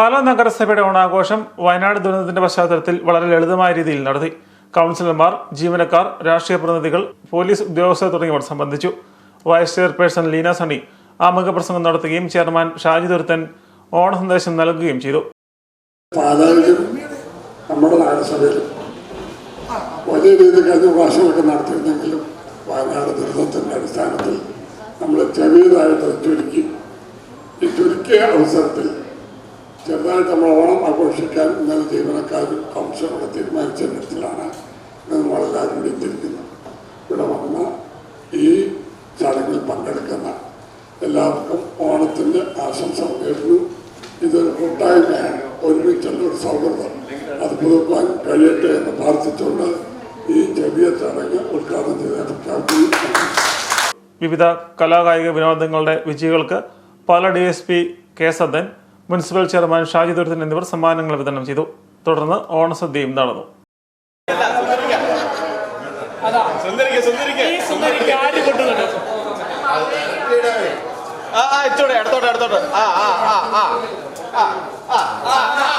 പാലാ നഗരസഭയുടെ ഓണാഘോഷം വയനാട് ദുരന്തത്തിന്റെ പശ്ചാത്തലത്തിൽ വളരെ ലളിതമായ രീതിയിൽ നടത്തി. കൗൺസിലർമാർ ജീവനക്കാർ രാഷ്ട്രീയ പ്രതിനിധികൾ പോലീസ് ഉദ്യോഗസ്ഥർ തുടങ്ങിയവർ സംബന്ധിച്ചു. വൈസ് ചെയർപേഴ്സൺ ലീന സണി ആമുഖ പ്രസംഗം നടത്തുകയും ചെയർമാൻ ഷാജി തുരുത്തൻ ഓണ സന്ദേശം നൽകുകയും ചെയ്തു. നമ്മുടെ വലിയ രീതിയിൽ കഴിഞ്ഞ പ്രാവശ്യമൊക്കെ നടത്തിയിരുന്നെങ്കിലും വയനാട് ദുരിതത്തിന്റെ അടിസ്ഥാനത്തിൽ നമ്മൾ ചെറിയതായിട്ട് ചുരുക്കി ഈ ചുരുക്കിയ അവസരത്തിൽ ചെറുതായിട്ട് നമ്മൾ ഓണം ആഘോഷിക്കാൻ ഇന്നലെ ജീവനക്കാരും കൗൺസിലറുടെ തീരുമാനിച്ച വിധത്തിലാണ് നമ്മളെല്ലാവരും കൂടി തിരിക്കുന്നത് ഇവിടെ വന്ന ഈ ചടങ്ങിൽ പങ്കെടുക്കുന്ന എല്ലാവർക്കും ഓണത്തിന്റെ ആശംസ നേരുന്നു. ഇതൊരു കൂട്ടായ്മയാണ്. ഒരുമിച്ചുള്ള ഒരു സൗഹൃദം അത് പുതുക്കാൻ കഴിയട്ടെ എന്ന് പ്രാർത്ഥിച്ചുകൊണ്ട് ഈ ചെറിയ ചടങ്ങ് ഉദ്ഘാടനം ചെയ്തു വിവിധ കലാകായിക വിനോദങ്ങളുടെ വിജയികൾക്ക് പല D S P K Sadan municipal chairman Shaji Durathan എന്നിവർ സമ്മാനങ്ങൾ വിതരണം ചെയ്തു. തുടർന്ന് ഓണസദ്യയും നടന്നു. സുന്ദരിക്ക് സുന്ദരിക്ക്. ഈ സുന്ദരിക്ക് ആര് കൊണ്ടുവന്നു ആ ആ ഇച്ചോടെ അടുത്തോട്ടെ അടുത്തോട്ടെ. ആ ആ ആ ആ ആ ആ ആ.